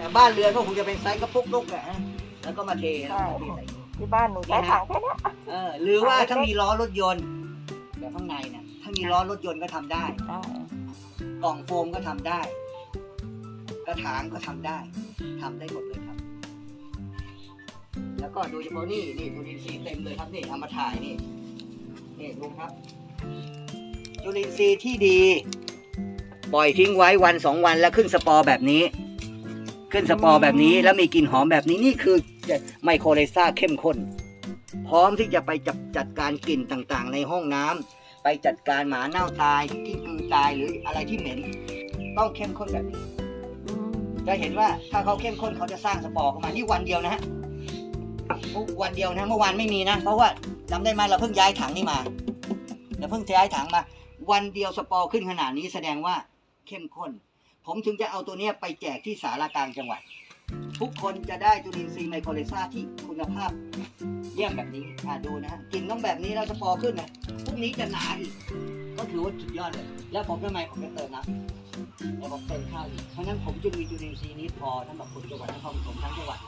แต่บ้านเรือนก็คงจะเป็นไซส์กระปุกลุกแหละแล้วก็มาเทแล้วก็เทใส่ที่บ้านหนูใช้ถังแค่เนี้ยเออหรือว่าถ้ามีล้อรถยนต์แบบข้างในเนี่ยถ้ามีล้อรถยนต์ก็ทำได้ใช่กล่องโฟมก็ทำได้ กระถางก็ทำได้ทำได้หมดเลยครับ แล้วก็โดยเฉพาะนี่นี่จุลินทรีย์เต็มเลยครับนี่เอามาถ่ายนี่นี่ดูครับ จุลินทรีย์ที่ดี ปล่อยทิ้งไว้วันสองวันแล้วขึ้นสปอร์แบบนี้ ขึ้นสปอร์แบบนี้แล้วมีกลิ่นหอมแบบนี้นี่คือไมโครเลซ่าเข้มข้น พร้อมที่จะไปจับจัดการกลิ่นต่างๆ ในห้องน้ำไปจัดการหมาเน่าตายกิ้งกือตายหรืออะไรที่เหม็น ต้องเข้มข้นแบบนี้จะเห็นว่าถ้าเขาเข้มข้นเขาจะสร้างสปอร์เข้ามานี่วันเดียวนะฮะวันเดียวนะเมื่อวานไม่มีนะ เพราะว่าจำได้ไหมเราเพิ่งย้ายถังนี่มาเราเพิ่งย้ายถังมา วันเดียวสปอร์ขึ้นขนาดนี้แสดงว่าเข้มข้น ผมถึงจะเอาตัวเนี้ยไปแจกที่สารากลางจังหวัด ทุกคนจะได้จุลินทรีย์ไมโครเลซ่าที่คุณภาพเยี่ยมแบบนี้อ่าดูนะฮะกลิ่นต้องแบบนี้แล้วสปอร์ขึ้นนะพรุ่งนี้จะหนาอีก ก็ถือว่าสุดยอดเลย แล้วผมทำไมผมจะเติมน้ำแล้วผมเติมข้าวอีกเพราะฉะนั้นผมจึงมีจุลินทรีย์นี้พอสำหรับคนจังหวัดนครปฐมทั้งจังหวัด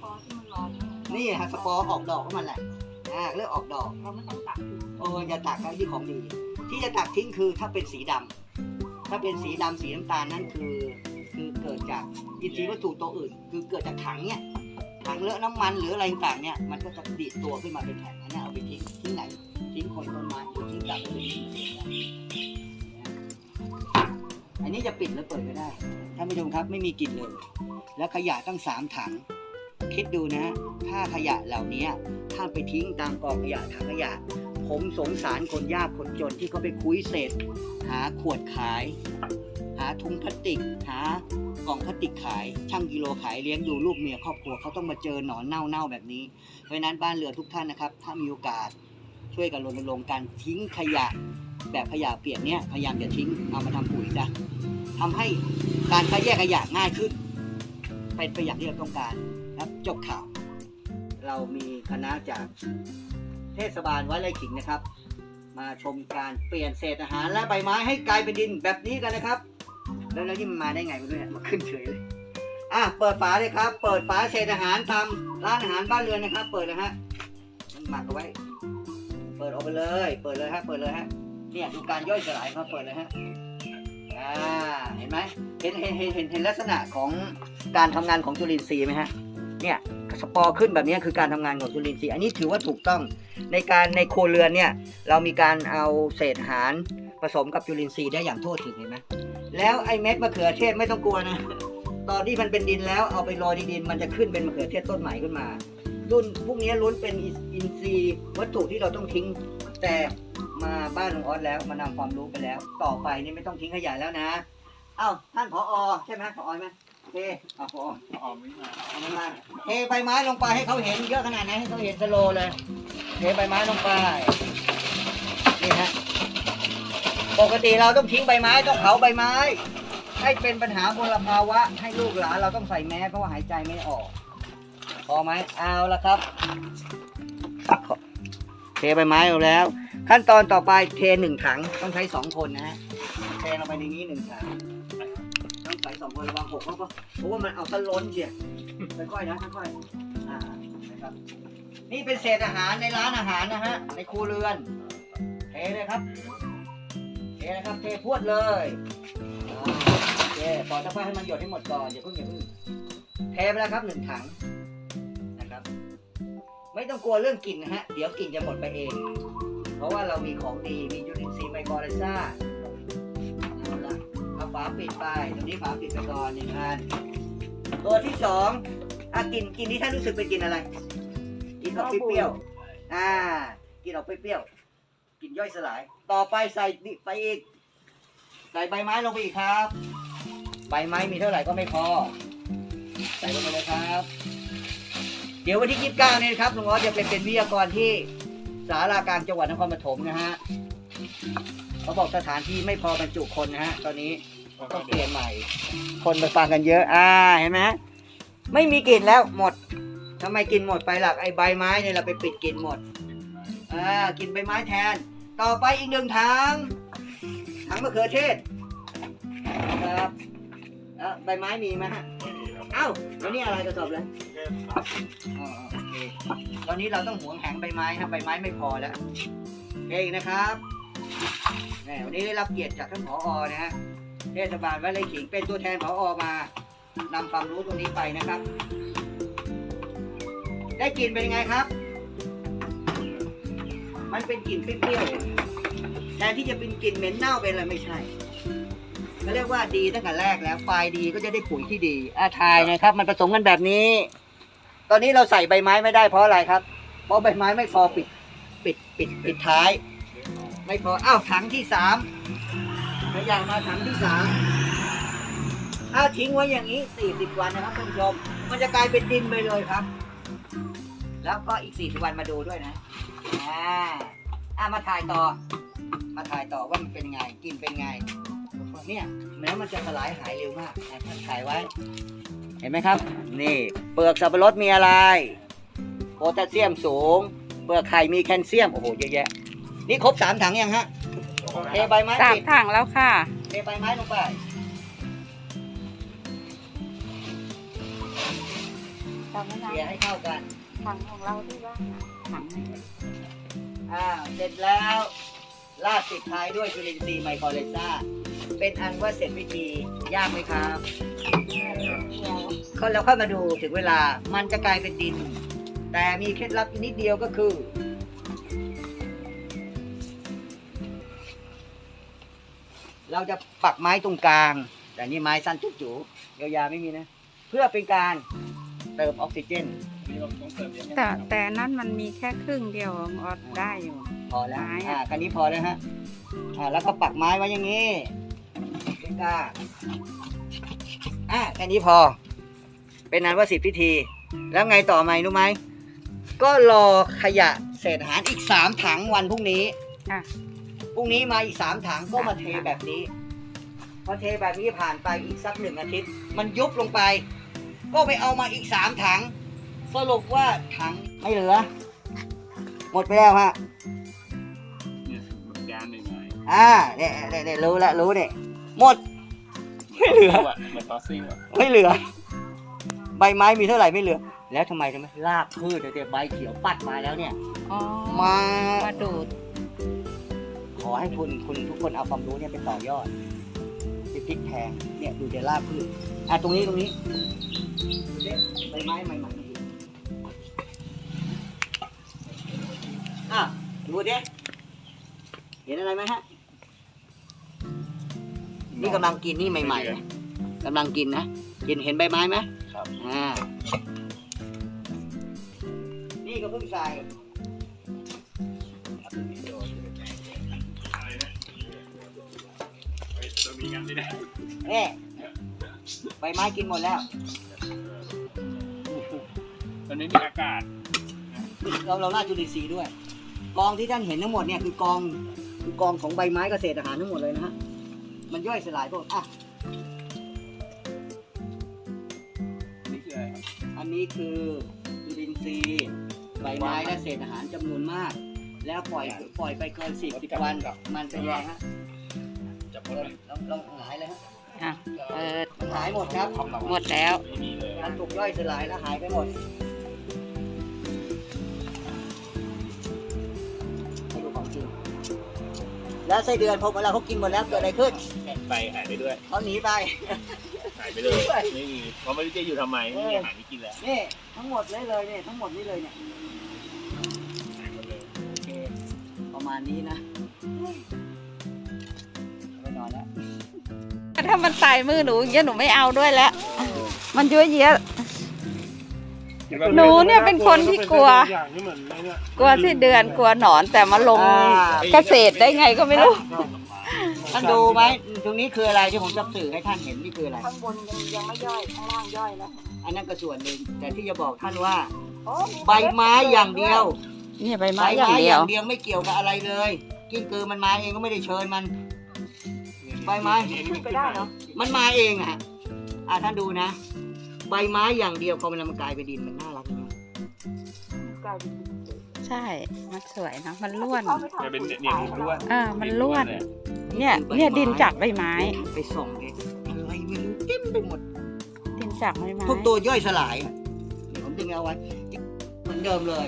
พอที่มันร้อนนี่ฮะสปอร์ออกดอกของมันแหละอ่าเริ่มออกดอกเราไม่ต้องตักทิ้งโอ้อย่าตักครับที่ของดี ที่จะตักทิ้งคือถ้าเป็นสีดำ ถ้าเป็นสีดำสีน้ำตาลนั่นคือ คือเกิดจากอินทรีย์วัตถุตัวอื่น คือเกิดจากถังเนี่ยถังเลอะน้ำมันหรืออะไรต่างเนี่ยมันก็จะดีดตัวขึ้นมาเป็นแผ่นอันนี้เอาไปทิ้งทิ้งไหนทิ้งคนต้นไม้หรือทิ้งกับพื้นอันนี้จะปิดหรือเปิดก็ได้ท่านผู้ชมครับไม่มีกลิ่นเลย แล้วขยะตั้งสามถัง คิดดูนะ ถ้าขยะเหล่านี้ถ้าไปทิ้งตามกองขยะถังขยะ ผมสงสารคนยากคนจนที่เขาไปคุยเศษ หาขวดขาย หาถุงพลาสติก หากล่องพลาสติกขาย ช่างกิโลขายเลี้ยงดูลูกเมียครอบครัวเขาต้องมาเจอหนอนเน่าๆแบบนี้ เพราะนั้นบ้านเรือทุกท่านนะครับ ถ้ามีโอกาสช่วยกันรณรงค์การทิ้งขยะ แบบขยะเปียกเนี่ยพยายามอย่าทิ้งเอามาทำปุ๋ยจ้ะทำให้การคัดแยกขยะง่ายขึ้น เป็นไปอย่างที่เราต้องการครับจบข่าว เรามีคณะจาก เทศบาลวัดไร่ขิงนะครับ มาชมการเปลี่ยนเศษอาหารและใบไม้ให้กลายเป็นดินแบบนี้กันนะครับ แล้วแล้วนี่มันมาได้ไงไม่รู้เนี่ยมาขึ้นเฉยเลยอะเปิดฝาเลยครับ เปิดฝาเศษอาหารตามร้านอาหารบ้านเรือนนะครับ เปิดเลยฮะมันหมักเอาไว้ เปิดออกไปเลย เปิดเลยฮะเปิดเลยฮะเนี่ยดูการย่อยสลายครับเปิดเลยฮะอ่าเห็นไหมเห็นเห็นเห็นเห็นเห็นลักษณะของการทำงานของจุลินทรีย์ไหมฮะเนี่ย สปอร์ขึ้นแบบนี้คือการทำงานของจุลินทรีย์อันนี้ถือว่าถูกต้องในการในครัวเรือนเนี่ยเรามีการเอาเศษอาหารผสมกับจุลินทรีย์ได้อย่างทั่วถึงเห็นไหมแล้วไอ้เม็ดมะเขือเทศไม่ต้องกลัวนะตอนที่มันเป็นดินแล้วเอาไปโรยในดิน มันจะขึ้นเป็นมะเขือเทศต้นใหม่ขึ้นมา รุ่นพวกนี้ล้วนเป็นอินทรีย์วัตถุที่เราต้องทิ้ง แต่มาบ้านหลวงออสแล้วมานำความรู้ไปแล้ว ต่อไปนี่ไม่ต้องทิ้งขยะแล้วนะ เอ้าท่านผออใช่ไหมผออไหม เคเอาผอออกไม่มาเอามันมาเทใบไม้ลงไปให้เขาเห็นเยอะขนาดไหนให้เขาเห็นสโลว์เลย เทใบไม้ลงไป นี่ฮะ ปกติเราต้องทิ้งใบไม้ต้องเผาใบไม้ ให้เป็นปัญหามลภาวะ ให้ลูกหลานเราต้องใส่แมสเพราะว่าหายใจไม่ออก พอไหมเอาละครับ เทใบไม้ลงแล้ว ขั้นตอนต่อไปเทหนึ่งถังต้องใช้สองคนนะฮะ เทลงไปในนี้หนึ่งถัง ใส่สองคนระวังหกเพราะว่าเพราะว่ามันเอาตะล้นเชียค่อยๆนะค่อยๆอ่านะครับ นี่เป็นเศษอาหารในร้านอาหารนะฮะ ในครัวเรือนเทเลยครับเทนะครับเทพวดเลยอ่าโอเคปล่อยสักพักให้มันหยดให้หมดก่อนอย่าเพิ่งอย่าเพิ่งเทไปแล้วครับหนึ่งถังนะครับ ไม่ต้องกลัวเรื่องกลิ่นนะฮะ เดี๋ยวกลิ่นจะหมดไปเอง เพราะว่าเรามีของดีมีจุลินทรีย์ไมโครไลซ่าาฝาปิดไป ตรงนี้ฝาปิดไปก่อนหนึ่งอัน ตัวที่สองอะกลิ่นกลิ่นที่ท่านรู้สึกเป็นกลิ่นอะไรกลิ่นออกเปรี้ยวๆอ่ากลิ่นออกเปรี้ยวๆกลิ่นย่อยสลาย ต่อไปใส่นี่ไปอีก ใส่ใบไม้ลงไปอีกครับ ใบไม้มีเท่าไหร่ก็ไม่พอ ใส่ลงไปเลยครับ เดี๋ยววันที่ 29 นี้นะครับลุงออสจะเป็นเป็นวิทยากรที่สารากลางจังหวัดนครปฐมนะฮะเขาบอกสถานที่ไม่พอบรรจุคนนะฮะตอนนี้ ต้องเปลี่ยนใหม่ คนไปฟังกันเยอะอ่าเห็นไหมไม่มีกลิ่นแล้วหมดทำไมกลิ่นหมดไปหลักไอ้ใบไม้เนี่ยเราไปปิดกลิ่นหมดอ่ากินใบไม้แทน ต่อไปอีกหนึ่งถังถังมะเขือเทศนะครับแล้วใบไม้มีไหมฮะเอ้าแล้วนี่อะไรกระสอบเลยอ๋อโอเคตอนนี้เราต้องหวงแหงใบไม้ครับใบไม้ไม่พอแล้วโอเคนะครับแหมวันนี้ได้รับเกียรติจากท่านผอนะฮะ เทศบาลวัดไร่ขิงเป็นตัวแทนผอมานำความรู้ตรงนี้ไปนะครับ ได้กลิ่นเป็นยังไงครับ มันเป็นกลิ่นเปรี้ยวๆแทนที่จะเป็นกลิ่นเหม็นเน่าเป็นอะไรไม่ใช่เขาเรียกว่าดีตั้งแต่แรกแล้วไฟดีก็จะได้ปุ๋ยที่ดีอาทายนะครับ มันผสมกันแบบนี้ ตอนนี้เราใส่ใบไม้ไม่ได้เพราะอะไรครับ เพราะใบไม้ไม่พอปิด ปิดปิดปิดท้าย ไม่พออ้าวถังที่สาม ขยะมาถังที่สามอ้าทิ้งไว้อย่างนี้สี่สิบวันนะครับท่านผู้ชม มันจะกลายเป็นดินไปเลยครับ แล้วก็อีกสี่สิบวันมาดูด้วยนะอ่าอ่ามาถ่ายต่อ มาถ่ายต่อว่ามันเป็นไง กินเป็นไง เนี่ยแม้มันจะสลายหายเร็วมากอะท่านถ่ายไว้ เห็นไหมครับ นี่ เปลือกสับปะรดมีอะไร โพแทสเซียมสูง เปลือกไข่มีแคลเซียม โอ้โห เยอะแยะ นี่ครบสามถังยังฮะ เทใบไม้สามปิดถังแล้วค่ะ เทใบไม้ลงไปทำไม่เกนานลี่ยให้เข้ากัน ถังของเราที่ว่าถังอ่า เสร็จแล้วลาดติดท้ายด้วยจุลินทรีย์ไมโครเลซ่า เป็นอันว่าเสร็จพิธียากไหมครับ เดียวก็เราค่อยมาดูถึงเวลามันจะกลายเป็นดิน แต่มีเคล็ดลับอีกนิดเดียวก็คือ เราจะปักไม้ตรงกลาง แต่นี่ไม้สั้นจุ๊จูๆยาวๆไม่มีนะ เพื่อเป็นการเติมออกซิเจนแต่แต่นั่นมันมีแค่ครึ่งเดียวออดได้อยู่ พอแล้วไม้อะอ่าคันนี้พอแล้วฮะ อ่า แล้วก็ปักไม้ไว้อย่างนี้เป็นกล้าอ่าแค่นี้พอ เป็นนั้นว่าสิบพิธี แล้วไงต่อไหมรู้ไหม ก็รอขยะเศษอาหารอีกสามถังวันพรุ่งนี้ค่ะ พรุ่งนี้มาอีกสามถังก็มาเทสามถังแบบนี้ พอเทแบบนี้ผ่านไปอีกสักหนึ่งอาทิตย์ มันยุบลงไป ก็ไปเอามาอีกสามถัง สรุปว่าถังไม่เหลือ หมดไปแล้วฮะเนี่ยมันยางหนึ่งไงอ่าเนี่ยเนี่ยเนี่ยรู้แล้วรู้เนี่ยหมด ไม่เหลืออะเหมือนฟอสซิลอะไม่เหลือ ใบไม้มีเท่าไหร่ไม่เหลือ แล้วทำไมทำไมรากพืชเนี่ยใบเขียวปัดมาแล้วเนี่ยอ๋อมามาดูด ขอให้คุณคุณทุกคนเอาความรู้เนี่ยไปต่อยอดไปพลิกแพงเนี่ยดูเดรากพืชอะตรงนี้ตรงนี้ดูดิใบไม้ใหม่ๆนี่อะดูดิเห็นอะไรไหมฮะนี่กำลังกินนี่ใหม่ๆนะกำลังกินนะกินเห็นใบไม้ไหมครับอ่านี่ก็เพิ่งใส่ มีงานไม่ได้นี่ใบไม้กินหมดแล้วตอนนี้มีอากาศเราเราล่าดจุลินทรีย์ด้วย กองที่ท่านเห็นทั้งหมดเนี่ยคือกองคือกองของใบไม้เกษตรอาหารทั้งหมดเลยนะฮะ มันย่อยสลายพวกอะ นี่คืออะไรครับอันนี้คือจุลินทรีย์ใบไม้และเศษอาหารจำนวนมาก แล้วปล่อยปล่อยไปเกินสิบสิบวันมันเป็นไงฮะจับ ลองลองลองหงายเลยฮะอะเปิดมันหายหมดครับหมดแล้วไม่มีเลยมันถูกย่อยสลายแล้วหายไปหมดให้ดูของจริงแล้วไส้เดือนพอเวลาเขากินหมดแล้วเกิดอะไรขึ้นไปหายไปด้วยเขาหนีไปหายไปเลยไม่มีเพราะไม่รู้จะอยู่ทำไมไม่มีอาหารที่กินแล้วนี่ทั้งหมดเลยเลยเนี่ยทั้งหมดนี่เลยเนี่ยหายหมดเลยโอเคประมาณนี้นะ ถ้ามันตายมือหนูอย่างเงี้ยหนูไม่เอาด้วยแล้ว มันเยอะแยะหนูเนี่ยเป็นคนที่กลัวอย่างนี้เหมือนไอ้เนี่ยกลัวที่เดือนกลัวหนอนแต่มาลงเกษตรได้ไงก็ไม่รู้ ท่านดูไหมตรงนี้คืออะไรที่ผมจะสื่อให้ท่านเห็นนี่คืออะไร ข้างบนยังยังไม่ย่อย ข้างล่างย่อยแล้วอันนั้นก็ส่วนหนึ่งแต่ที่จะบอกท่านว่า โอ้ใบไม้อย่างเดียวนี่ใบใบไม้อย่างไม้เดีอยวย่างเดียว ไม่เกี่ยวกับอะไรเลย กิ้งกือมันมาเองก็ไม่ได้เชิญมัน ใบไม้ขึ้นไปได้เนาะมันมาเองอะอะท่านดูนะ ใบไม้อย่างเดียวพอมันมันกลายเป็นดินมันน่ารักนะกลายเป็นใช่ มันสวยเนอะมันล้วนจะเป็นเนี่ยมันล้วนอ่ามันล้วนเลยเนี่ย เนี่ยดินจากใบไม้ ไปส่องเลยอะไรไม่รู้เต็มไปหมด ดินจากไม้ไม้พวกตัวย่อยสลายอะนี่ผมดึงเอาไว้เหมือนเดิมเลย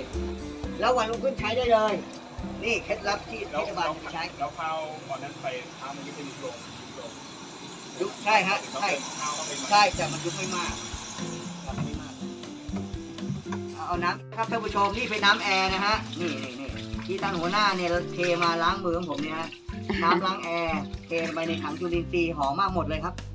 แล้ววันรุ่งขึ้นใช้ได้เลย นี่เคล็ดลับที่เทแล้วศบาลใช้แล้วข้าวก่อนนั้นไปข้าวมันก็จะยุบลงยุบลงยุบใช่ฮะต้องใช่เป็นข้าวต้องเป็นใช่แต่มันยุบไม่มากมันไม่มากเอาเอาน้ำครับท่านผู้ชมนี่เป็นน้ำแอร์นะฮะนี่นี่นี่ที่ท่านหัวหน้าเนี่ยเทมาล้างมือของผมเนี่ยฮะน้ำล้างแอร์เทไปในถังจุลินทรีย์หอมมากหมดเลยครับหมดเลย